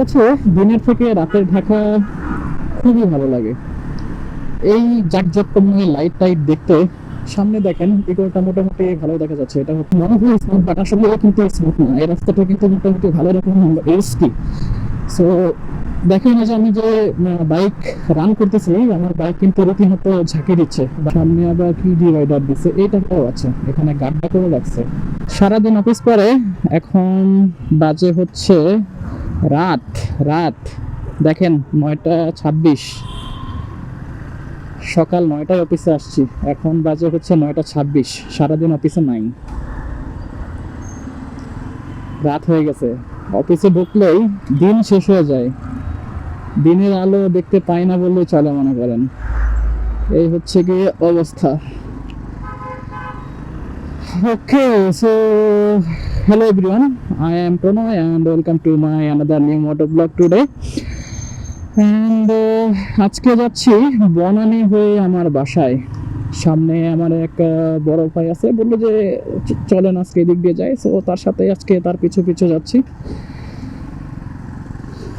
কাছে দিনের থেকে রাতের ঢাকা খুবই ভালো লাগে। এই জাকজকময় লাইট টাইট দেখতে সামনে দেখেন, এগুলোটা মোটামুটি ভালো দেখা যাচ্ছে। এটা মনে হয় স্মুথ বাট আসলে কিন্তু স্মুথ না। এই রাস্তাটা কিন্তু মোটামুটি ভালো রকম রিস্কি সো দেখেন যে আমি যে বাইক রান করতেছি, আমার বাইক কিন্তু রীতিমতো ঝাঁকি দিচ্ছে। সামনে আবার কি ডিভাইডার দিচ্ছে এইটাও আছে। এখানে গাড্ডা করে রাখছে সারাদিন অফিস করে, এখন বাজে হচ্ছে রাত রাত। দেখেন, নয়টা ছাব্বিশ। সকাল নয়টায় অফিসে আসছি। এখন বাজে হচ্ছে নয়টা ছাব্বিশ। সারাদিন অফিসে নাই। রাত হয়ে গেছে। অফিসে ঢুকলেই দিন শেষ হয়ে যায়। দিনের আলো দেখতে পাই না বললে চলে মনে করেন। এই হচ্ছে গিয়ে অবস্থা। Okay so hello everyone i am pronoy and welcome to my another new motor blog today. And uh, আজকে যাচ্ছি বনানী হয়ে আমার বাসায়। সামনে আমার এক বড় ভাই আছে বলল যে চলেন আজকে এদিক দিয়ে যাই। সো তার সাথে আজকে তার পিছু পিছু যাচ্ছি।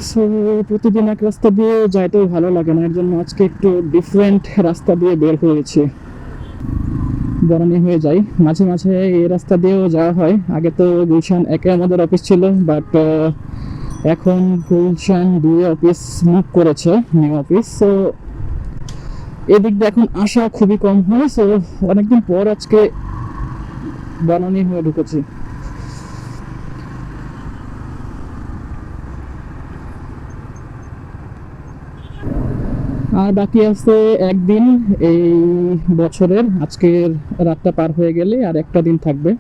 সো প্রতিদিন এক রাস্তা দিয়ে যাইতেও ভালো লাগে না এর জন্য আজকে একটু ডিফারেন্ট রাস্তা দিয়ে বের হয়েছি। বনানী হয়ে যায়। মাঝে মাঝে এই রাস্তা দিয়েও যাওয়া হয়। আগে তো গুলশান একে আমাদের অফিস ছিল বাট এখন গুলশান দুই অফিস মুভ করেছে নিউ অফিস তো এদিক দিয়ে এখন আসা খুবই কম হয় সো অনেকদিন পর আজকে বনানি হয়ে ঢুকেছি। আর বাকি আছে একদিন, এই বছরের, আজকের রাতটা পার হয়ে গেলে আর একটা দিন থাকবে।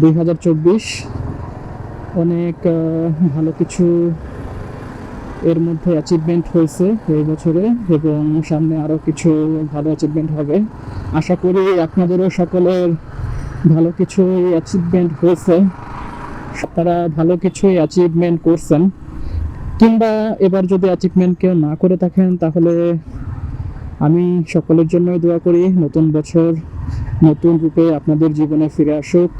দুই হাজার চব্বিশ, অনেক ভালো কিছু এর মধ্যে অ্যাচিভমেন্ট হয়েছে এই বছরে এবং সামনে আরও কিছু ভালো অ্যাচিভমেন্ট হবে। আশা করি আপনাদেরও সকলের ভালো কিছু অ্যাচিভমেন্ট হয়েছে। তারা ভালো কিছুই অ্যাচিভমেন্ট করছেন। কিংবা এবার যদি অ্যাচিভমেন্ট কেউ না করে থাকেন, তাহলে আমি সকলের জন্যই দোয়া করি, নতুন বছর নতুন রূপে আপনাদের জীবনে ফিরে আসুক।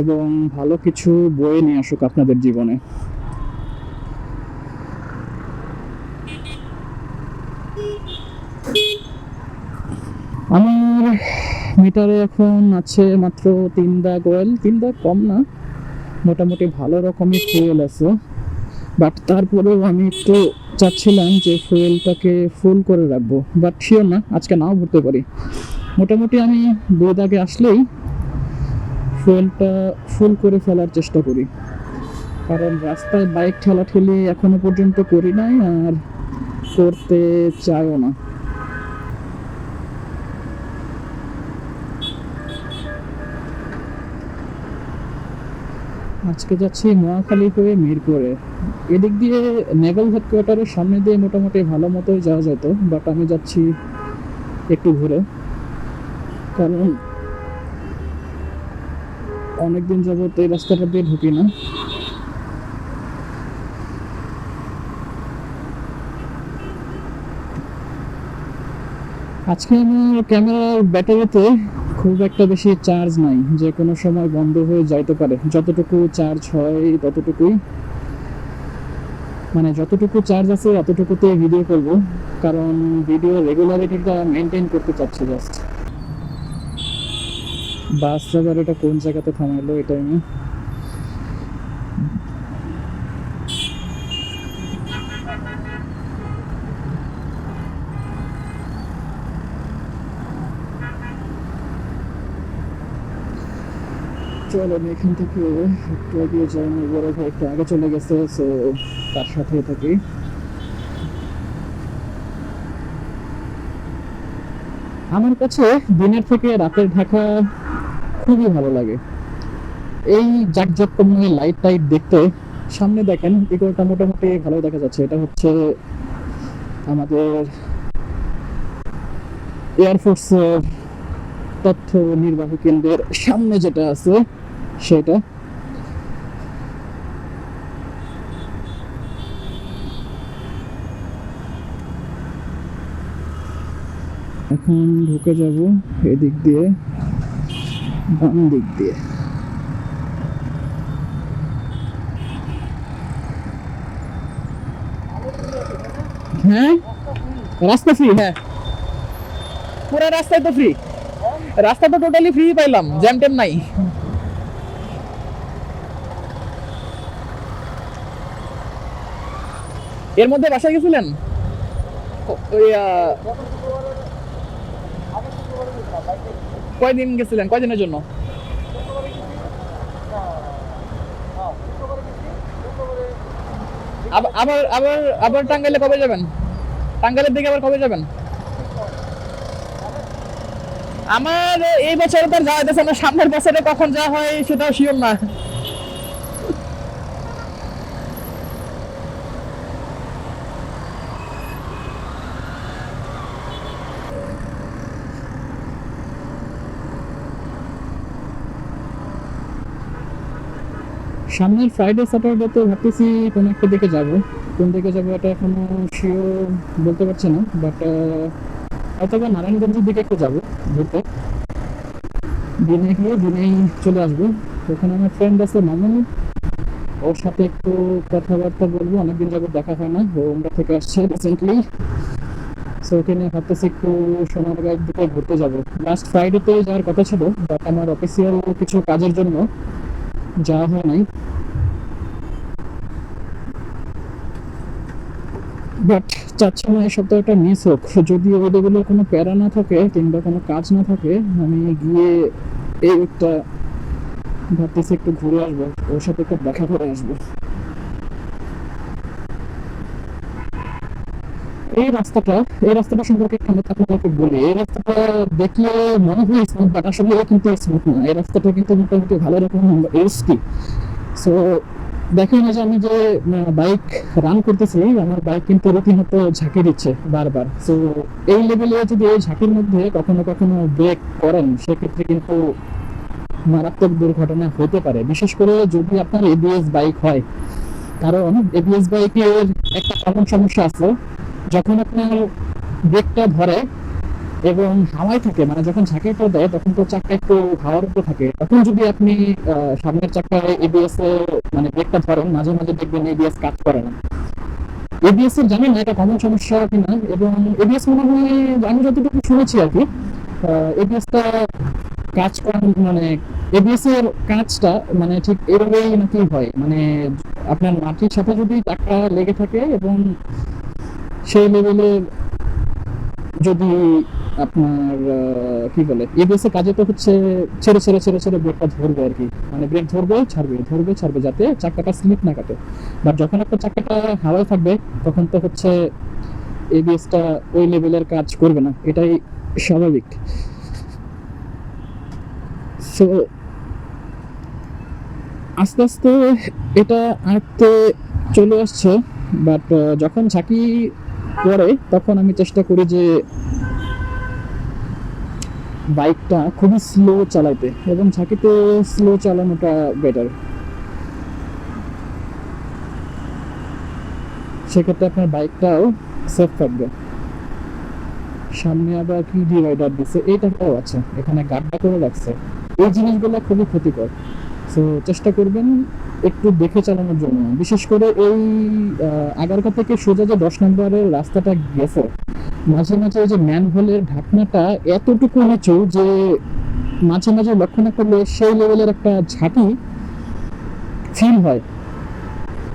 এবং ভালো কিছু বয়ে নিয়ে আসুক আপনাদের জীবনে। আমার মিটারে এখন আছে মাত্র তিন দাগ অয়েল তিন দাগ কম না, মোটামুটি ভালো রকমের ফুয়েল আছে। বাট তারপরেও আমি একটু চাচ্ছিলাম যে ফুয়েলটাকে ফুল করে রাখব। বাট শিওর না, আজকে নাও ভরতে পারি। মোটামুটি আমি দুই দাগে আসলেই ফুয়েলটা ফুল করে ফেলার চেষ্টা করি। কারণ রাস্তায় বাইক ঠেলাঠেলি এখনও পর্যন্ত করি নাই আর করতে চাইও না। আজকে যাচ্ছি নোয়াখালী হয়ে মিরপুরে। এদিক দিয়ে নেভাল হেডকোয়ার্টারের সামনে দিয়ে মোটামুটি ভালো মতোই যাওয়া যেত, বাট আমি যাচ্ছি একটু ঘুরে। কারণ অনেকদিন যাবত এই রাস্তাটা দিয়ে ঢুকি না। আজকে আমার ক্যামেরার ব্যাটারিতে খুব একটা বেশি চার্জ নাই। যে কোনো সময় বন্ধ হয়ে যাইতে পারে। যতটুকু চার্জ হয়, ততটুকুই। মানে যতটুকু চার্জ আছে ততটুকুতে ভিডিও করব। কারণ ভিডিও রেগুলারিটিটা মেনটেন করতে চাচ্ছি জাস্ট বাস ড্রাইভার এটা কোন জায়গাতে থামাইলো এটা আমি চলো, আমি এখান থেকে একটু এগিয়ে যাই বড় ভাই একটু আগে চলে গেছে সো তার সাথে থাকি। আমার কাছে দিনের থেকে রাতের ঢাকা খুবই ভালো লাগে। এই জাকজকময় লাইট টাইট দেখতে, সামনে দেখেন এগুলোটা মোটামুটি ভালো দেখা যাচ্ছে। এটা হচ্ছে আমাদের এয়ারফোর্সের তথ্য নির্বাহী কেন্দ্রের সামনে যেটা আছে। সেটা এখন ঢুকে যাব এদিক দিয়ে বাম দিক দিয়ে হ্যাঁ রাস্তা ফ্রি হ্যাঁ পুরো রাস্তায় তো ফ্রি রাস্তা তো টোটালি ফ্রি পাইলাম জ্যাম ট্যাম নাই এর মধ্যে বাসায় গেছিলেন? কয়দিন গেছিলেন? কয়দিনের জন্য? আব- আবার আবার আবার টাঙ্গাইলে কবে যাবেন? টাঙ্গাইলের দিকে আবার কবে যাবেন? আমার এই বছরে তো যাওয়া যাচ্ছে না। সামনের বছরে কখন যাওয়া হয় সেটাও শিওর না। সামনের ফ্রাইডে স্যাটারডে তো ভাবতেছি কোনো একটা দিকে যাব। কোন দিকে যাব এটা এখনও শিওর বলতে পারছি না বাট হয়তো বা নারায়ণগঞ্জের দিকে একটু যাব ঘুরতে। দিনে গিয়ে দিনেই চলে আসব। ওখানে আমার ফ্রেন্ড আছে মামুন ওর সাথে একটু কথাবার্তা বলব। অনেকদিন যাবত দেখা হয় না, ও আমরা থেকে আসছে রিসেন্টলি সো ওকে নিয়ে ভাবতেছি একটু সোনারগাঁয়ের দিকে ঘুরতে যাব। লাস্ট ফ্রাইডেতে যাওয়ার কথা ছিল বাট আমার অফিসিয়াল কিছু কাজের জন্য যাওয়া হয় নাই। বাট চাচ্ছি না এই সপ্তাহটা মিস হোক। যদি ওদেরগুলো কোনো প্যারা না থাকে কিংবা কোনো কাজ না থাকে, আমি গিয়ে এই একটা ভাবতেছি একটু ঘুরে আসব, ওর সাথে একটু দেখা করে আসব। এই রাস্তাটা এই রাস্তাটা সম্পর্কে একটু আপনাদেরকে বলি। এই রাস্তাটা দেখলে মনে হয় স্মুথ বাট আসলে কিন্তু স্মুথ না। এই রাস্তাটা কিন্তু মোটামুটি ভালো রকম রিস্কি সো দেখেন যে আমি যে বাইক রান করতেছি, আমার বাইক কিন্তু রীতিমতো ঝাঁকি দিচ্ছে বারবার। সো এই লেভেলে যদি এই ঝাঁকির মধ্যে কখনো কখনো ব্রেক করেন, সেক্ষেত্রে কিন্তু মারাত্মক দুর্ঘটনা হতে পারে। বিশেষ করে যদি আপনার এবিএস বাইক হয়, কারণ এবিএস বাইকের একটা কমন সমস্যা আছে। যখন আপনার ব্রেকটা ধরে এবং হাওয়ায় থাকে মানে যখন ঝাঁকিটা দেয়, তখন তো চাকা একটু হাওয়ার উপর থাকে। তখন যদি আপনি সামনের চাকায় এবিএস এ মানে ব্রেকটা ধরেন, মাঝে মাঝে দেখবেন এবিএস কাজ করে না। এবিএস এর জানি না এটা কমন সমস্যা কিনা? এবং এবিএস মনে হয়, আমি যতটুকু শুনেছি আর কি এবিএসটা কাজ করার মানে এবিএস এর কাজটা মানে ঠিক এভাবেই নাকি হয়। মানে আপনার মাটির সাথে যদি চাকা লেগে থাকে এবং সেই লেভেলের যদি আপনার কি বলে এবিএস এর কাজে তো হচ্ছে ছেড়ে ছেড়ে ছেড়ে ছেড়ে ব্রেকটা ধরবে আর কি। মানে ব্রেক ধরবে, ছাড়বে ধরবে, ছাড়বে যাতে চাকাটা স্লিপ না কাটে। বাট যখন একটা চাকাটা হাওয়ায় থাকবে, তখন তো হচ্ছে এবিএসটা ওই লেভেলের কাজ করবে না। এটাই স্বাভাবিক। সো আস্তে আস্তে এটা আয়ত্তে চলে আসছে। বাট যখন ঝাঁকি পড়ে তখন আমি চেষ্টা করি যে বাইকটা খুবই স্লো চালাইতে এবং ঝাঁকিতে স্লো চালানোটা বেটার সেক্ষেত্রে আপনার বাইকটাও সেফ থাকবে। সামনে আবার কি ডিভাইডার দিচ্ছে এইটাও আছে, এখানে গাড্ডা করে রাখছে এই জিনিসগুলো খুবই ক্ষতিকর। তো চেষ্টা করবেন একটু দেখে চালানোর জন্য। বিশেষ করে এই আগারকা থেকে সোজা যে দশ নম্বরের রাস্তাটা গেছে, মাঝে মাঝে ওই যে ম্যানহোলের ঢাকনাটা এতটুকু নিচু যে মাঝে মাঝে লক্ষ্য না করলে সেই লেভেলের একটা ঝাঁকি ফিল হয়।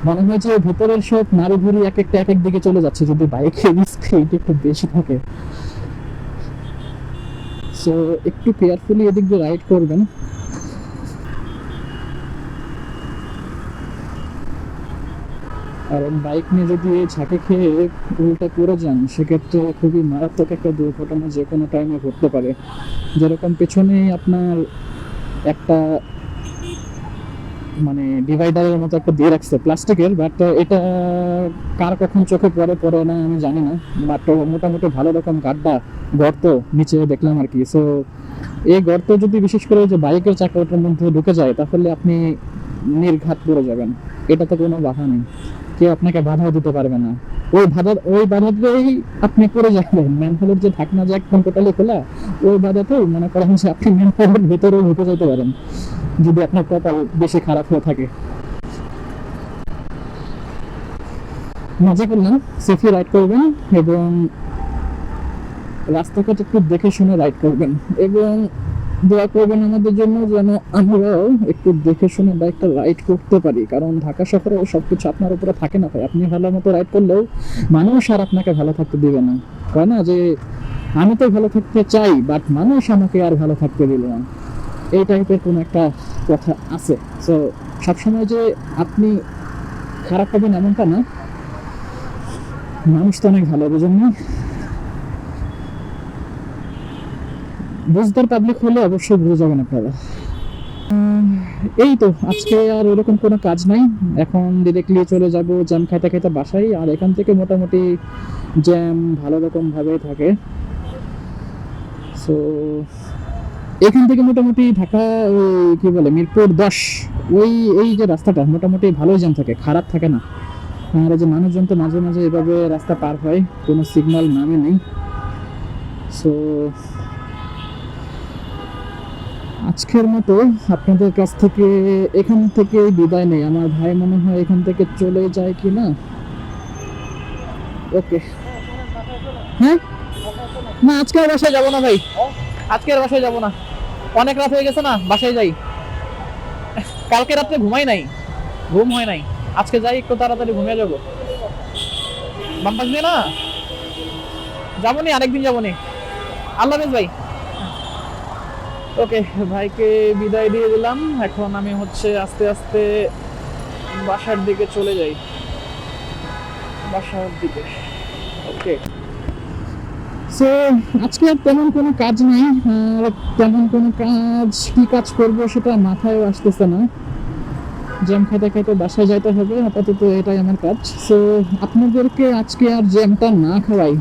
মনে হয় যে ভেতরের সব নাড়ি ভুড়ি এক একটা এক এক দিকে চলে যাচ্ছে, যদি বাইকের স্পিড একটু বেশি থাকে। সো একটু কেয়ারফুলি এদিক দিয়ে রাইড করবেন। কারণ বাইক নিয়ে যদি ঝাঁকে খেয়ে উল্টা পড়ে যান, সেক্ষেত্রে খুবই মারাত্মক একটা দুর্ঘটনা যে কোনো টাইমে ঘটতে পারে। যেরকম পেছনেই আপনার একটা মানে ডিভাইডারের মতো একটা দিয়ে রাখছে প্লাস্টিকের বাট এটা কার কখন চোখে পড়ে পড়ে না আমি জানি না বাট মোটামুটি ভালো রকম গাড্ডা, গর্ত নিচে দেখলাম আর কি। সো এই গর্ত যদি বিশেষ করে যে বাইকের চাকা ওটার মধ্যে ঢুকে যায়, তাহলে আপনি নির্ঘাত পড়ে যাবেন। এটাতে কোনো বাধা নেই। কেউ আপনাকে বাধাও দিতে পারবে না। ওই বাধা, ওই বাধাতেই আপনি পড়ে যাবেন। ম্যানহোলের যে ঢাকনা যে একদম টোটালি খোলা, ওই বাধাতেই মনে করেন যে আপনি ম্যানহোলের ভিতরেও ঢুকে যেতে পারেন, যদি আপনার কপাল বেশি খারাপ হয়ে থাকে। মজা করলাম সেফি রাইড করবেন এবং রাস্তাঘাট একটু দেখে শুনে রাইড করবেন। এবং দোয়া করবেন আমাদের জন্য যেন আমরাও একটু দেখে শুনে বাইকটা রাইড করতে পারি। কারণ ঢাকা শহরে সব কিছু আপনার উপরে থাকে না ভাই। আপনি ভালো মতো রাইড করলেও মানুষ আর আপনাকে ভালো থাকতে দিবে না। হয় না যে আমি তো ভালো থাকতে চাই বাট মানুষ আমাকে আর ভালো থাকতে দিল না। এই টাইপের কোনো একটা কথা আছে। সো সবসময় যে আপনি খারাপ হবেন এমনটা না। মানুষ তো অনেক ভালো, বুঝেন না বুঝদার পাবলিক হলে অবশ্যই বুঝে যাবেন আপনারা। এই তো, আজকে আর ওরকম কোনো কাজ নাই। এখন ডিরেক্টলি চলে যাব জ্যাম খাইতে খাইতে বাসায়, আর এখান থেকে মোটামুটি জ্যাম ভালো রকম ভাবে থাকে। সো এখান থেকে মোটামুটি ঢাকা কি বলে, মিরপুর দশ, ওই, এই যে রাস্তাটা মোটামুটি ভালোই জ্যাম থাকে, খারাপ থাকে না। আর যে মানুষজন তো মাঝে মাঝে এভাবে রাস্তা পার হয়, কোনো সিগন্যাল নামে নেই। সো আজকের মতো আপনাদের কাছ থেকে এখান থেকে বিদায় নেই। আমার ভাই মনে হয় এখান থেকে চলে যায় কি না ওকে। হ্যাঁ? না, আজকে আর বাসায় যাব না ভাই। আজকে আর বাসায় যাব না। অনেক রাত হয়ে গেছে না, বাসায় যাই। কালকে রাত্রে ঘুমাই নাই। ঘুম হয় নাই। আজকে যাই, একটু তাড়াতাড়ি ঘুমিয়ে যাব। বাম্পাস দিয়ে না? যাব নি, আরেকদিন যাব নি। আল্লাহ হাফেজ ভাই। ওকে ভাইকে বিদায় দিয়ে দিলাম। এখন আমি হচ্ছে আস্তে আস্তে বাসার দিকে চলে যাই। বাসার দিকে। ওকে সো আজকে আর তেমন কোনো কাজ নেই। তেমন কোনো কাজ, কি কাজ করব সেটা মাথায় আসতেছে না। জ্যাম খাইতে খাইতে বাসায় যাইতে হবে। আপাতত এটাই আমার কাজ। সো আপনাদেরকে আজকে আর জ্যামটা না খাওয়াই।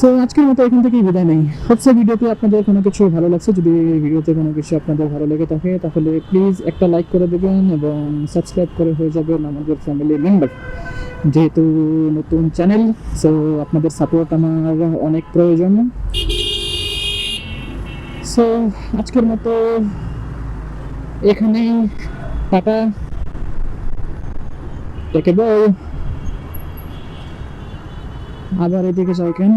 সো আজকের মতো এখান থেকেই বিদায় নেই। হচ্ছে ভিডিওতে আপনাদের কোনো কিছু ভালো লাগছে, যদি ভিডিওতে কোনো কিছু আপনাদের ভালো লেগে থাকে, তাহলে প্লিজ একটা লাইক করে দেবেন এবং সাবস্ক্রাইব করে হয়ে যাবেন আমাদের ফ্যামিলি মেম্বার যেহেতু নতুন চ্যানেল সো আপনাদের সাপোর্ট আমার অনেক প্রয়োজন। সো আজকের মতো এখানেই, টাটা। টেকে বল আবার এদিকে যাই কেন?